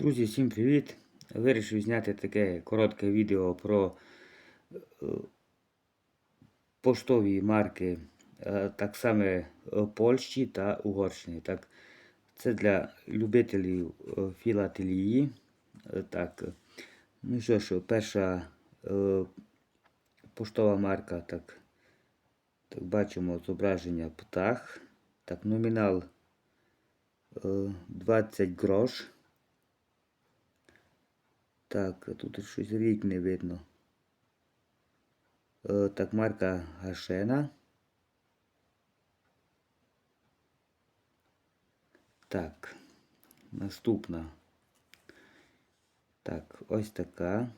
Друзі, всім привіт! Вирішив зняти таке коротке відео про е, поштові марки е, так само е, Польщі та Угорщини. Так, це для любителів філателії. Так, ну що ж, перша поштова марка, так, так бачимо зображення птах. Так, номінал е, 20 грош. Так, тут щось рік не видно. Е, так, марка Гашена. Так, наступна. Так, ось така.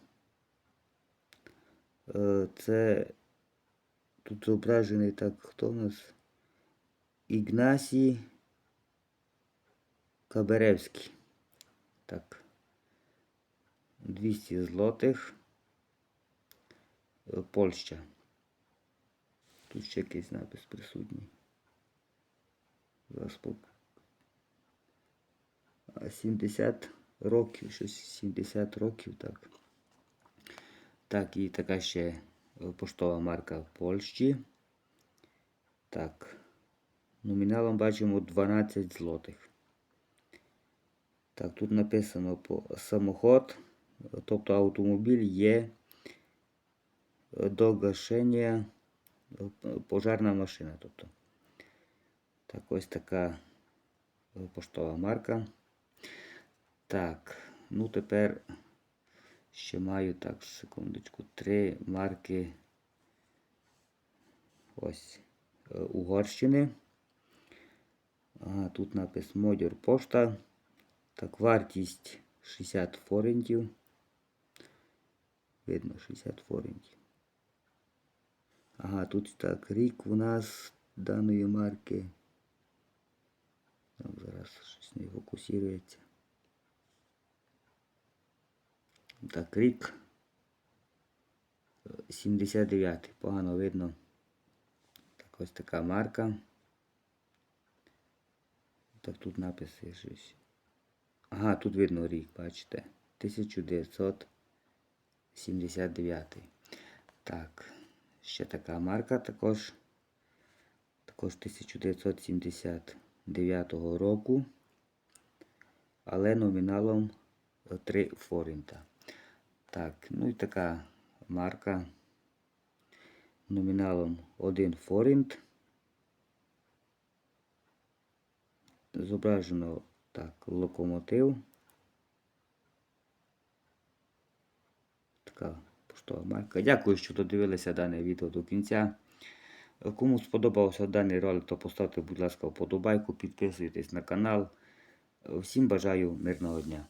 Е, це тут зображений так, хто у нас? Ігнасій Каберевський. Так. 200 злотих. Е, Польща. Тут ще якийсь напис присутній. Зараз пок- А 70 років, щось 70 років, так. Так, і така ще поштова марка в Польщі. Так. Номіналом бачимо 12 злотих. Так, тут написано по самоход, тобто автомобіль є е, до гашення е, пожарна машина. Тобто. Так, ось така е, поштова марка. Так, ну тепер ще маю так, секундочку, три марки ось Угорщини. Ага, тут напис Модір пошта. Так, вартість 60 форентів. Видно 60 форентів. Ага, тут так, рік у нас даної марки. Так, зараз щось не фокусується. Так, рік. е, 79. Погано видно. Так, ось така марка. Так, тут написи щось. Ага, тут видно рік, бачите. 1979. Так, ще така марка також. Також 1979 року. Але номіналом 3 форінта. Так, ну і така марка. Номіналом 1 форінт. Зображено так, локомотив. Така поштова марка. Дякую, що додивилися дане відео до кінця. Кому сподобався даний ролик, то поставте, будь ласка, вподобайку, підписуйтесь на канал. Всім бажаю мирного дня.